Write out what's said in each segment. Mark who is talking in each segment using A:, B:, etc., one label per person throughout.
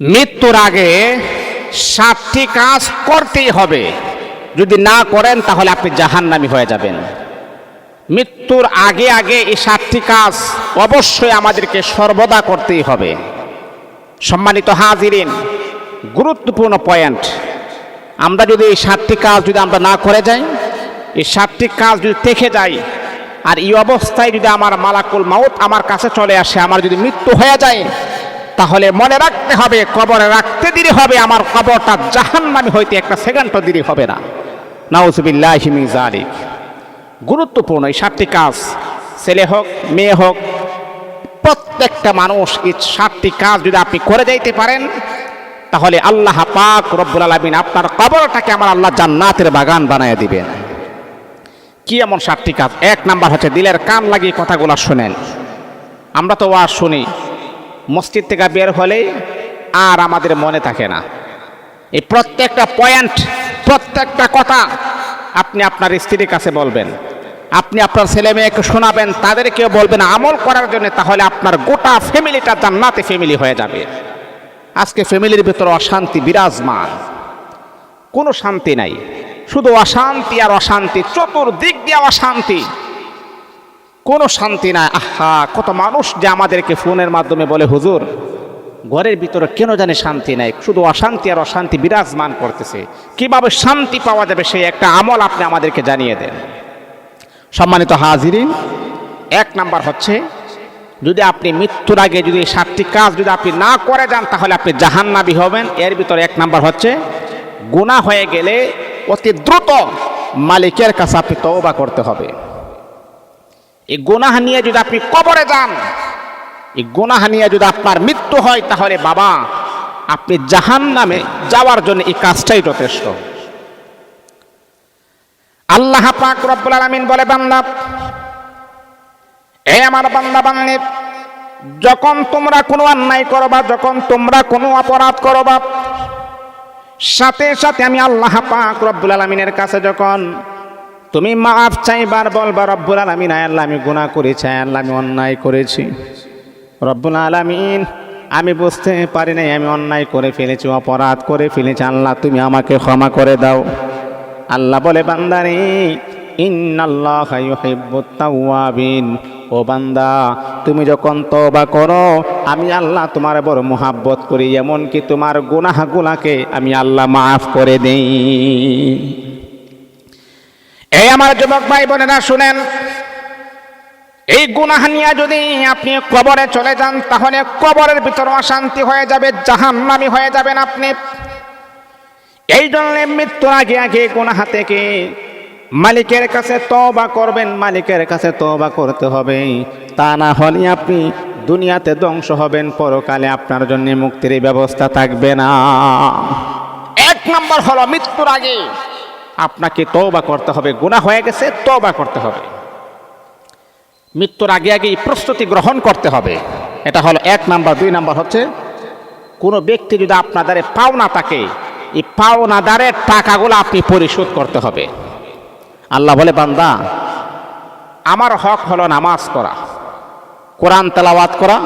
A: মৃত্যুর আগে সাতটি কাজ করতেই হবে। যদি না করেন, তাহলে আপনি জাহান্নামি হয়ে যাবেন। মৃত্যুর আগে আগে এই সাতটি কাজ অবশ্যই আমাদেরকে সর্বদা করতেই হবে। সম্মানিত হাজিরিন, গুরুত্বপূর্ণ পয়েন্ট। আমরা যদি এই সাতটি কাজ যদি আমরা না করে যাই, এই সাতটি কাজ যদি থেকে যাই, আর এই অবস্থায় যদি আমার মালাকুল মাউত আমার কাছে চলে আসে, আমার যদি মৃত্যু হয়ে যায় তাহলে মনে রাখতে হবে, কবরে রাখতে দেরি হবে, আমার কবরটা জাহান্নামি হইতে একটা সেকেন্ডও দেরি হবে না। নাউজুবিল্লাহ মিন জালিক গুরুত্বপূর্ণ এই সাতটি কাজ, ছেলে হোক, মেয়ে হোক, প্রত্যেকটা মানুষ এই সাতটি কাজ যদি আপনি করে যাইতে পারেন, তাহলে আল্লাহ পাক রব্বুল আলমিন আপনার কবরটাকে আমার আল্লাহ জান্নাতের বাগান বানায় দিবেন। কি এমন সাতটি কাজ? এক নাম্বার হচ্ছে, দিলের কান লাগিয়ে কথাগুলো শোনেন। আমরা তো ওয়াজ শুনি মসজিদ থেকে বের হলে আর আমাদের মনে থাকে না। এই প্রত্যেকটা পয়েন্ট প্রত্যেকটা কথা আপনি আপনার স্ত্রীর কাছে বলবেন। আপনি আপনার ছেলে মেয়েকে শোনাবেন, তাদেরকেও বলবেন, আমল করার জন্য তাহলে আপনার গোটা ফ্যামিলিটা জান্নাতে ফ্যামিলি হয়ে যাবে। আজকে ফ্যামিলির ভিতরে অশান্তি বিরাজমান। কোনো শান্তি নাই। শুধু অশান্তি আর অশান্তি, চতুর্দিক দিয়ে অশান্তি। কোনো শান্তি নাই। আহা, কত মানুষ যে আমাদেরকে ফোনের মাধ্যমে বলে, হুজুর, ঘরের ভিতরে কেন জানে শান্তি নাই? শুধু অশান্তি আর অশান্তি বিরাজমান করতেছে। কীভাবে শান্তি পাওয়া যাবে সেই একটা আমল আপনি আমাদেরকে জানিয়ে দেন? সম্মানিত হাজিরিন, এক নাম্বার হচ্ছে, যদি আপনি মৃত্যুর আগে যদি সাতটি কাজ যদি আপনি না করে যান, তাহলে আপনি জাহান্নাবি হবেন। এর ভিতরে এক নাম্বার হচ্ছে, গুনাহ হয়ে গেলে অতি দ্রুত মালিকের কাছে আপনি তওবা করতে হবে। এই গুনাহ নিয়ে যদি আপনি কবরে যান, এই গুনাহ নিয়ে যদি আপনার মৃত্যু হয়, তাহলে বাবা, আপনি জাহান নামে যাওয়ার জন্য এই কাজটাই যথেষ্ট। আল্লাহ পাক রব্বুল আলামিন বলে, বান্দা, এ আমার বান্দা বান্দি, যখন তোমরা কোনো অন্যায় করবা, যখন তোমরা কোনো অপরাধ করবা, সাথে সাথে আমি আল্লাহ পাক রব্বুল আলামিনের কাছে যখন তুমি মাফ চাইবার বলবা রব্বুল আলামিন, আয় আল্লাহ, আমি গুনাহ করেছি, আয় আল্লাহ, আমি অন্যায় করেছি। রব্বুল আলামিন, আমি বুঝতে পারি নাই, আমি অন্যায় করে ফেলেছি, অপরাধ করে ফেলেছি। আল্লাহ, তুমি আমাকে ক্ষমা করে দাও। আল্লাহ বলে, বান্দারে, ইন্নাল্লাহ ইউহিব্বুত তাওয়াবিন। ও বান্দা, তুমি যখন তওবা করো, আমি আল্লাহ তোমার বড় মোহাব্বত করি, এমনকি তোমার গুনাহগুলাকে আমি আল্লাহ মাফ করে দেই। এই আমার যুবক ভাই বোনেরা, শুনেন। এই গুনাহ নিয়ে যদি আপনি কবরে চলে যান, তাহলে কবরের ভিতর অশান্তি হয়ে যাবে, জাহান্নামি হয়ে যাবেন আপনি। এই জন্য মৃত্যুর আগে আগে গুনাহ থেকে মালিকের কাছে তওবা করবেন, মালিকের কাছে তওবা করতে হবে। তা না হলে আপনি দুনিয়াতে ধ্বংস হবেন, পরকালে আপনার জন্য মুক্তির ব্যবস্থা থাকবে না। এক নম্বর হলো মৃত্যুর আগে আপনাকে তওবা করতে হবে। গুনাহ হয়ে গেছে, তওবা করতে হবে। মৃত্যুর আগে আগেই প্রস্তুতি গ্রহণ করতে হবে। এটা হলো এক নাম্বার। দুই নাম্বার হচ্ছে, কোনো ব্যক্তি যদি আপনাদের পাওনা থাকে এই পাওনা পাওনাদারের টাকাগুলো আপনি পরিশোধ করতে হবে। আল্লাহ বলে, বান্দা, আমার হক হলো নামাজ করা কোরআন তেলাওয়াত করা,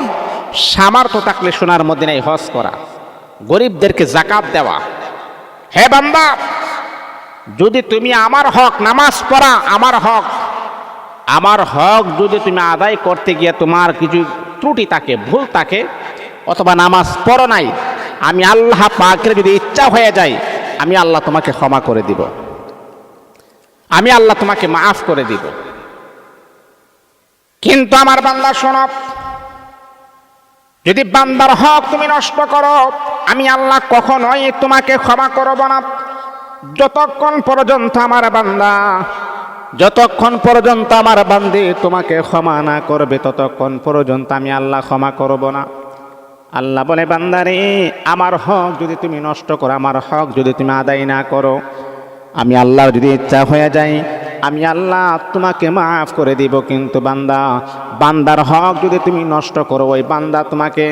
A: সামর্থ্য থাকলে সোনার মদিনায় হজ করা, গরিবদেরকে জাকাত দেওয়া। হে বান্দা যদি তুমি আমার হক নামাজ পড়া, আমার হক আমার হক যদি তুমি আদায় করতে গিয়ে তোমার কিছু ত্রুটি থাকে, ভুল থাকে, অথবা নামাজ পড়ো নাই, আমি আল্লাহ পাকের যদি ইচ্ছা হয়ে যায়, আমি আল্লাহ তোমাকে ক্ষমা করে দিব। আমি আল্লাহ তোমাকে মাফ করে দিব। কিন্তু আমার বান্দা শোনো, যদি বান্দার হক তুমি নষ্ট করো, আমি আল্লাহ কখনোই তোমাকে ক্ষমা করব না। যতক্ষণ পর্যন্ত আমার বান্দা, যতক্ষণ পর্যন্ত আমার বান্দি তোমাকে ক্ষমা না করবে, ততক্ষণ পর্যন্ত আমি আল্লাহ ক্ষমা করব না। আল্লাহ বলে, বান্দারে, আমার হক যদি তুমি নষ্ট করো, আমার হক যদি তুমি আদায় না করো, আমি আল্লাহর যদি ইচ্ছা হয়ে যাই আমি আল্লাহ তোমাকে মাফ করে দিব কিন্তু বান্দা, বান্দার হক যদি তুমি নষ্ট করো, ওই বান্দা তোমাকে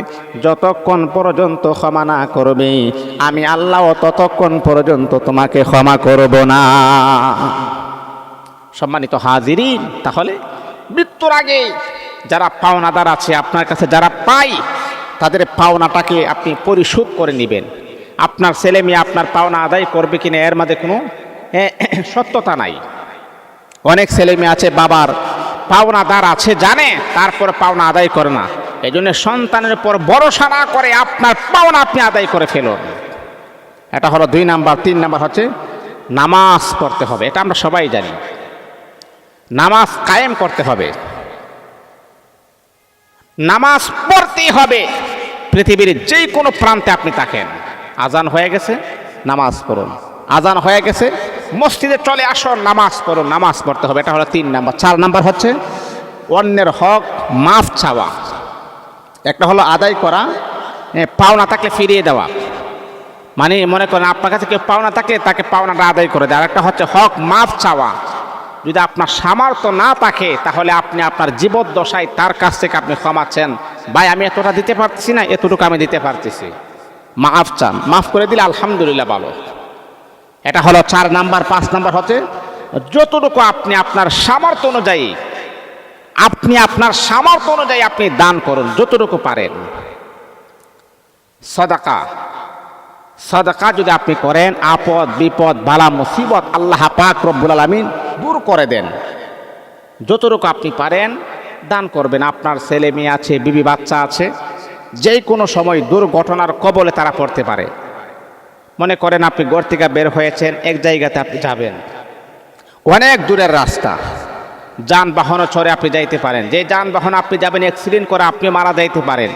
A: যতক্ষণ পর্যন্ত ক্ষমা না করবে, আমি আল্লাহ ততক্ষণ পর্যন্ত তোমাকে ক্ষমা করব না। সম্মানিত হাজিরিন, তাহলে মৃত্যুর আগে যারা পাওনাদার আছে, আপনার কাছে যারা পাই তাদের পাওনাটাকে আপনি পরিশোধ করে নেবেন। আপনার ছেলে মেয়ে আপনার পাওনা আদায় করবে কিনা, এর মধ্যে কোনো সত্যতা নাই। অনেক ছেলে মেয়ে আছে, বাবার পাওনাদার আছে, জানে, তারপর পাওনা আদায় করে না। এই জন্য সন্তানের উপর ভরসা না করে আপনার পাওনা আপনি আদায় করে ফেলুন। এটা হলো দুই নাম্বার। তিন নাম্বার হচ্ছে নামাজ পড়তে হবে, এটা আমরা সবাই জানি। নামাজ কায়েম করতে হবে। নামাজ পড়তেই হবে। পৃথিবীর যে কোনো প্রান্তে আপনি থাকেন। আজান হয়ে গেছে, নামাজ পড়ুন। আজান হয়ে গেছে মসজিদে চলে আসুন নামাজ পড়ুন নামাজ পড়তে হবে, এটা হলো তিন নাম্বার। চার নাম্বার হচ্ছে অন্যের হক মাফ চাওয়া। একটা হলো আদায় করা পাওনা থাকলে ফিরিয়ে দেওয়া। মানে মনে করেন আপনার কাছে কেউ পাওনা থাকলে তাকে পাওনাটা আদায় করে দেয়। আর একটা হচ্ছে হক মাফ চাওয়া। যদি আপনার সামর্থ্য না থাকে, তাহলে আপনি আপনার জীবদ্দশায় তার কাছ থেকে আপনি ক্ষমাচ্ছেন ভাই, আমি এতটা দিতে পারতেছি না, এতটুকু আমি দিতে পারতেছি। মাফ চান। মাফ করে দিলে আলহামদুলিল্লাহ ভালো। এটা হলো চার নাম্বার, পাঁচ নাম্বার হচ্ছে, যতটুকু আপনি আপনার সামর্থ্য অনুযায়ী, আপনি আপনার সামর্থ্য অনুযায়ী আপনি দান করুন, যতটুকু পারেন। সদাকা সদাকা যদি আপনি করেন, আপদ, বিপদ, বালা, মুসিবত, আল্লাহ পাক রব্বুল আলমিন দূর করে দেন। যতটুকু আপনি পারেন, দান করবেন। আপনার ছেলে মেয়ে আছে, বিবি বাচ্চা আছে যে কোনো সময় দুর্ঘটনার কবলে তারা পড়তে পারে। মনে করেন আপনি ঘর থেকে বের হয়েছেন, এক জায়গাতে আপনি যাবেন। অনেক দূরের রাস্তা। যানবাহনও চড়ে আপনি যাইতে পারেন। যে যানবাহন আপনি যাবেন অ্যাক্সিডেন্ট করে আপনি মারা যাইতে পারেন।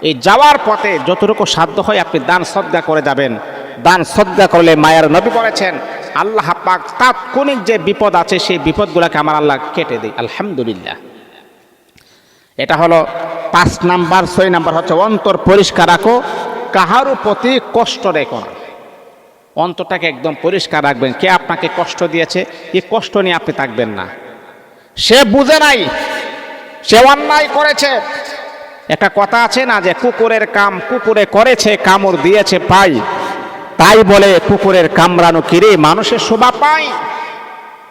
A: এই যাওয়ার পথে যতটুকু সাধ্য হয় আপনি দান শ্রদ্ধা করে যাবেন। দান শ্রদ্ধা করলে মায়ের নবী বলেছেন, আল্লাহ পাক তাৎক্ষণিক যে বিপদ আছে, সেই বিপদগুলোকে আমার আল্লাহ কেটে দেয়। আলহামদুলিল্লাহ। এটা হলো পাঁচ নাম্বার, ছয় নাম্বার হচ্ছে অন্তর পরিষ্কার রাখো। কাহারও প্রতি কষ্ট রেখো না। অন্তরটাকে একদম পরিষ্কার রাখবেন। কে আপনাকে কষ্ট দিয়েছে? এই কষ্ট নিয়ে আপনি থাকবেন না। সে বুঝে নাই, সে অন্যায় করেছে। একটা কথা আছে না যে, কুকুরের কাম কুকুরে করেছে, কামড় দিয়েছে, পাই। তাই বলে কুকুরের কামড়ানো কিরে? মানুষের শোভা পায়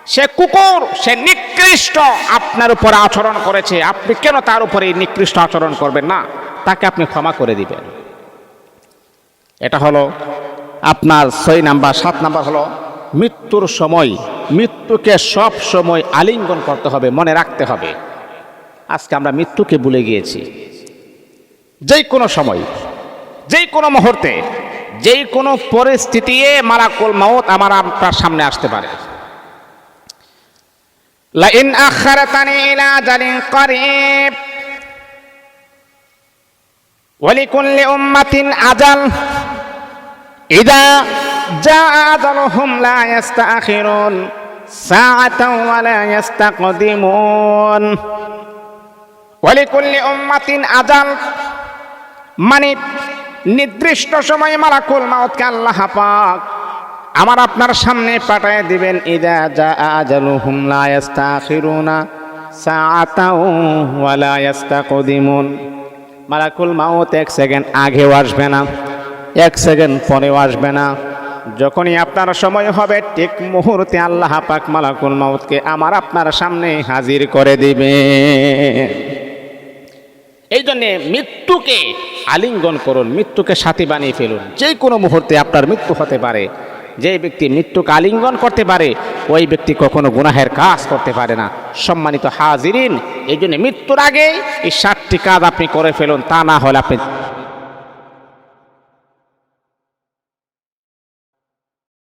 A: সে কুকুর, সে নিকৃষ্ট আপনার উপর আচরণ করেছে। আপনি কেন তার উপরে এই নিকৃষ্ট আচরণ করবেন না? তাকে আপনি ক্ষমা করে দিবেন। এটা হলো আপনার ছয় নাম্বার, সাত নাম্বার হলো মৃত্যুর সময়, মৃত্যুকে সব সময় আলিঙ্গন করতে হবে, মনে রাখতে হবে। আজকে আমরা মৃত্যুকে ভুলে গিয়েছি। যে কোনো সময় যে কোনো মুহূর্তে যে কোনো পরিস্থিতিতে মারাকুল মাউত আমার আপনার সামনে আসতে পারে। লাইন আজাল। যা আজাল মানে নির্দিষ্ট সময়ে মালাকুল মাউতকে আল্লাহ পাক আমার আপনার সামনে পাঠায় দিবেন, ইদা যা আজালুহুম হুমলা ইয়াস্তাখিরুনা, সাআতাও ওয়া লা ইয়াস্তাকদিমুন। মাউত এক সেকেন্ড আগেও আসবে না। এক সেকেন্ড পরেও আসবে না। যখনই আপনার সময় হবে, ঠিক মুহূর্তে আল্লাহ পাক মালাকুল মাউতকে আমার আপনার সামনে হাজির করে দিবে। এই জন্যে মৃত্যুকে আলিঙ্গন করুন, মৃত্যুকে সাথী বানিয়ে ফেলুন। যে কোনো মুহূর্তে আপনার মৃত্যু হতে পারে। যে ব্যক্তি মৃত্যুকে আলিঙ্গন করতে পারে, ওই ব্যক্তি কখনো গুনাহের কাজ করতে পারে না। সম্মানিত হাজিরিন, এই জন্য মৃত্যুর আগে এই সাতটি কাজ আপনি করে ফেলুন, তা না হলে আপনি